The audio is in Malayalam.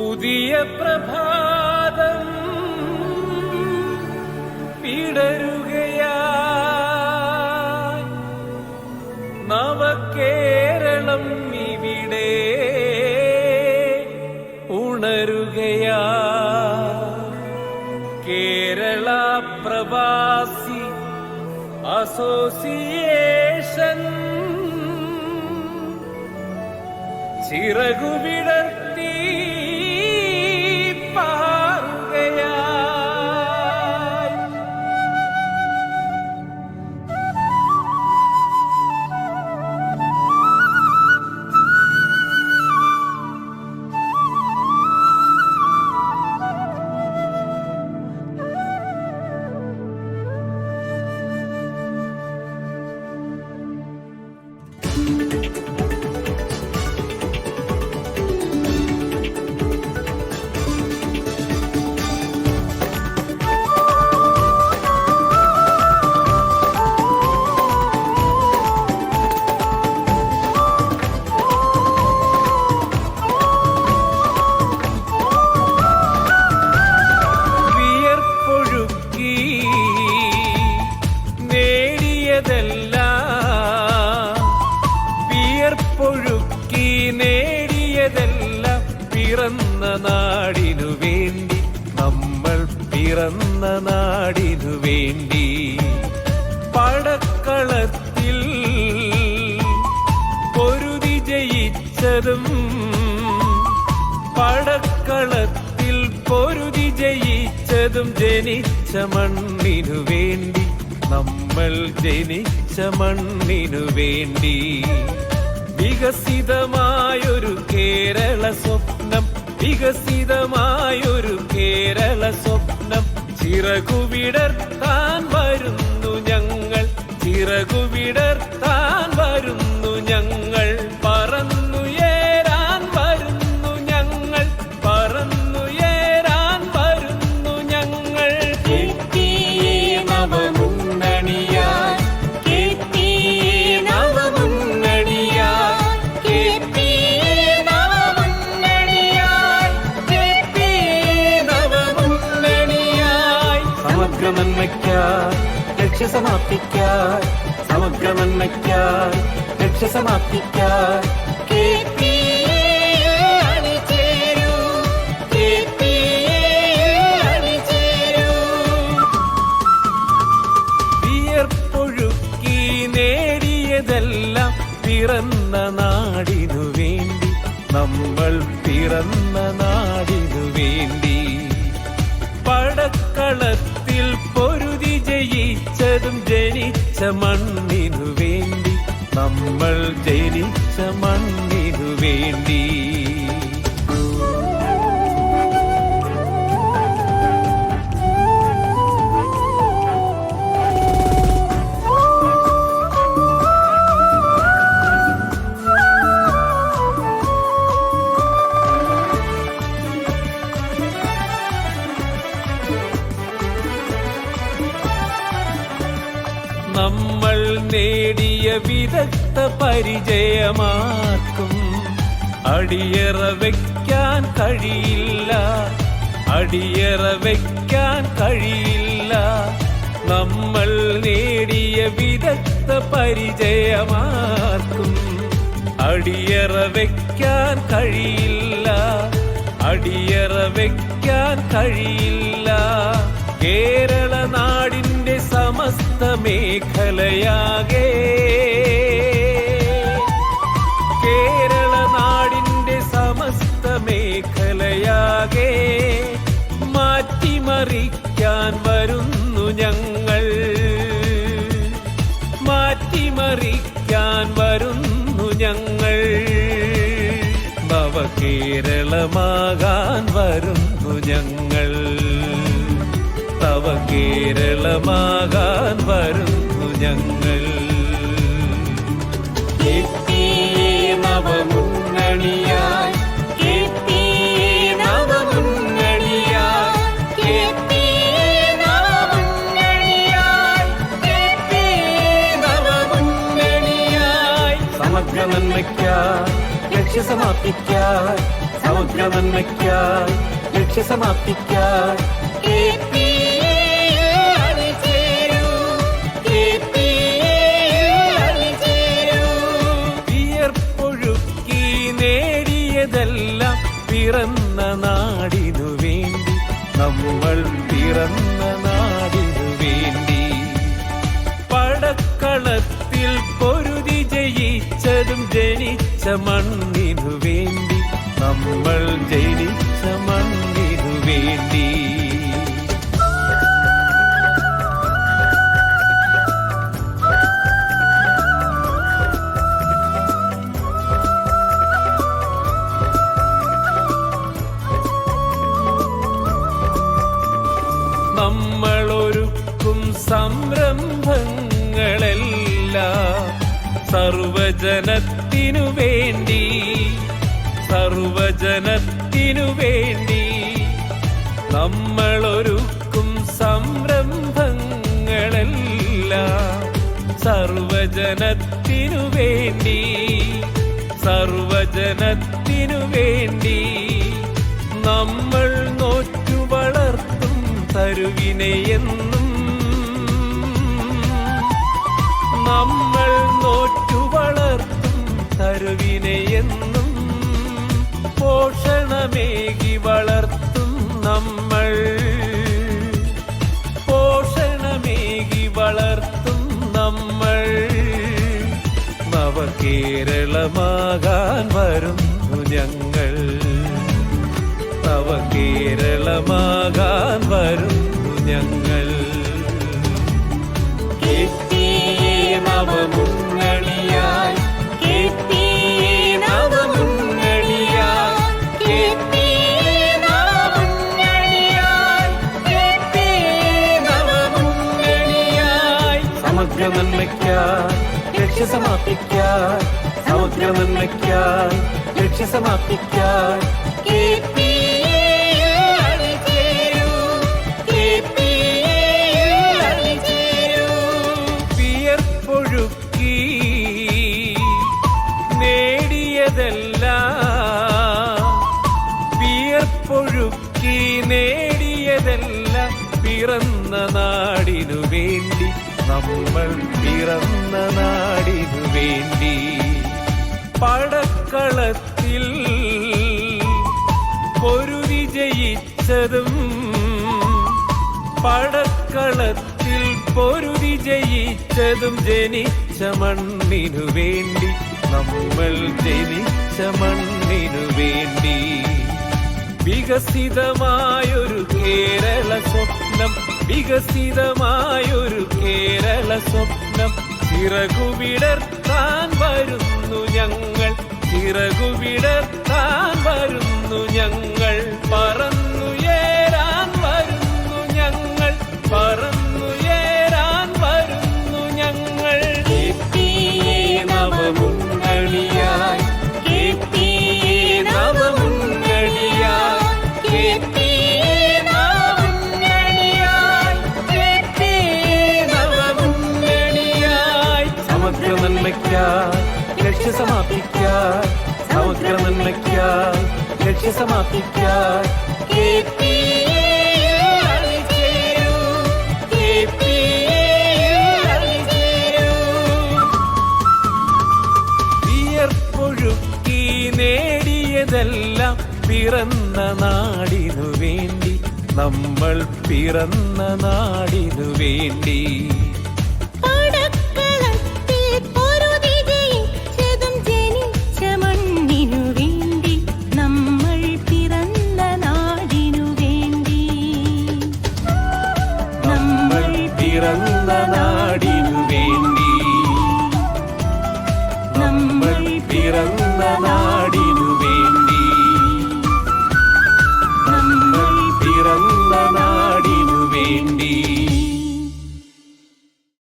പുതിയ പ്രഭാതം പിടരുകയാ നവകേരളം ഇവിടെ ഉണരുകയാ കേരള പ്രവാസി അസോസിയേഷൻ ചിറകുവിടർത്തി പിറന്ന നാടിനു വേണ്ടി നമ്മൾ പിറന്ന നാടിനു വേണ്ടി. പടക്കളത്തിൽ പൊരുതി ജയിച്ചതും പടക്കളത്തിൽ പൊരുതി ജയിച്ചതും ജനിച്ച മണ്ണിനു വേണ്ടി നമ്മൾ ജനിച്ച മണ്ണിനു വേണ്ടി. വികസിതമായൊരു കേരള സ്വപ്നം വികസിതമായൊരു കേരള സ്വപ്നം. ചിറകുവിടർത്താൻ ലക്ഷ്യസമാപ്തിക്കായി സമഗ്ര നന്മയ്ക്കായി ലക്ഷ്യസമാപ്തിക്കായി വിയർപ്പൊഴുക്കി നേടിയതെല്ലാം പിറന്ന നാടിനു വേണ്ടി നമ്മൾ പിറന്ന നാടിനു നമ്മൾ ജനിച്ച മണ്ണിനു നമ്മൾ നേടിയ വിദഗ്ധ പരിചയമാർക്കും അടിയറ വയ്ക്കാൻ കഴിയില്ല. അടിയറ വയ്ക്കാൻ കഴിയില്ല. നമ്മൾ നേടിയ വിദഗ്ധ പരിചയമാർക്കും അടിയറ വയ്ക്കാൻ കഴിയില്ല. അടിയറ വയ്ക്കാൻ കഴിയില്ല. കേരള നാടിന്റെ സമസ്ത മേഖലയാകെ. കേരള നാടിന്റെ സമസ്ത മേഖലയാകെ. മാറ്റിമറിക്കാൻ വരുന്നു ഞങ്ങൾ. മാറ്റിമറിക്കാൻ വരുന്നു ഞങ്ങൾ. നവകേരളമാകാൻ വരുന്നു ഞങ്ങൾ. നവകേരളമാകാൻ വരുന്നു ഞങ്ങൾ. നവമുന്നണിയായി സമഗ്ര നന്മയ്ക്കായി ലക്ഷ്യസമാപ്തിക്കായി സമഗ്ര നന്മയ്ക്കായി ലക്ഷ്യസമാപ്തിക്കായി കെ പൊരുതി ജയിച്ചതും ജനിച്ച മണ്ണിനു വേണ്ടി നമ്മൾ ജനിച്ച മണ്ണിനു സർവജനത്തിനു വേണ്ടി സർവജനത്തിനു വേണ്ടി നമ്മളൊരുക്കും സംരംഭങ്ങളെല്ലാം സർവജനത്തിനു വേണ്ടി സർവജനത്തിനു വേണ്ടി നമ്മൾ നോറ്റു വളർത്തും തരുവിനെയെന്നും പോഷണമേകി വളർത്തും നമ്മൾ. പോഷണമേകി വളർത്തും നമ്മൾ. നവകേരളമാകാൻ വരുന്നു ഞങ്ങൾ. നവകേരളമാകാൻ വരുന്നു ഞങ്ങൾ. നന്മയ്ക്കായി ലക്ഷ്യസമാപ്തിക്കായി സമഗ്ര നന്മയ്ക്കായി ലക്ഷ്യസമാപ്തിക്കായി വിയർപ്പൊഴുക്കി നേടിയതെല്ലാം പിറന്ന നാടിനു വേണ്ടി നമ്മൾ പിറന്ന നാടിനു വേണ്ടി പടക്കളത്തിൽ ഒരു വിജയിച്ചതും പടക്കളത്തിൽ ഒരു വിജയിച്ചതും ജനിച്ച മണ്ണിനു വേണ്ടി നമ്മൾ ജനിച്ച മണ്ണിനു വേണ്ടി വികസിതമായൊരു കേരള സ്വപ്നം വികസിതമായൊരു കേരള സ്വപ്നം. ചിറകുവിടർത്താൻ വരുന്നു ഞങ്ങൾ. ചിറകുവിടർത്താൻ വരുന്നു ഞങ്ങൾ. പറന്നുയരാൻ വരുന്നു ഞങ്ങൾ. പറന്നുയരാൻ പി അണിചേരൂ വിയർപ്പൊഴുക്കി നേടിയതെല്ലാം പിറന്ന നാടിനു വേണ്ടി നമ്മൾ പിറന്ന നാടിനു വേണ്ടി നമ്മൾ പിറന്ന നാടിനു വേണ്ടി നമ്മൾ പിറന്ന നാടിനു